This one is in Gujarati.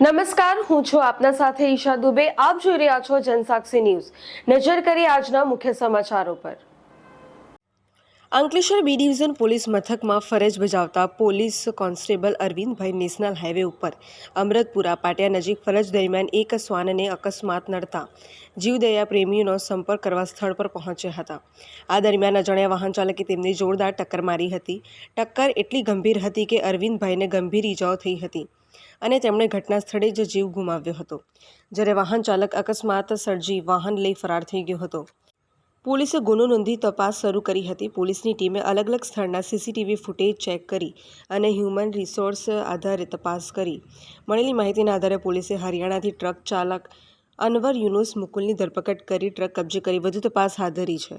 નમસ્કાર, હું છું આપના સાથે ઈશા દુબે. આપ જોઈ રહ્યા છો જનસાક્ષી ન્યૂઝ. નજર કરી આજના મુખ્ય સમાચારો પર. અંકલેશ્વર બી ડિવિઝન પોલીસ મથકમાં ફરજ બજાવતા police constable Arvindbhai national highway ઉપર અમરતપુરા પાટિયા નજીક ફરજ દરમિયાન એક શ્વાનને અકસ્માત નડતા જીવદયા પ્રેમીઓનો સંપર્ક કરવા સ્થળ પર પહોંચ્યા હતા. આ દરમિયાન અજાણ્યા વાહન ચાલકે તેમને જોરદાર ટક્કર મારી હતી. ટક્કર એટલી ગંભીર હતી કે અરવિંદભાઈને ગંભીર ઈજાઓ થઈ હતી. અને તેમણે ઘટના સ્થળે જ જીવ ગુમાવ્યો હતો, જ્યારે વાહન ચાલક અકસ્માત સર્જી વાહન લઈ ફરાર થઈ ગયો હતો. પોલીસે ગુનો નોંધી તપાસ શરૂ કરી હતી. પોલીસની ટીમે અલગ અલગ સ્થળના સીસીટીવી ફૂટેજ ચેક કરી અને હ્યુમન રિસોર્સ આધારે તપાસ કરી. મળેલી માહિતીના આધારે પોલીસે હરિયાણાથી ટ્રક ચાલક અનવર યુનુસ મુકુલની ધરપકડ કરી, ટ્રક કબજે કરી. વધુ તપાસ હાથ ધરી છે.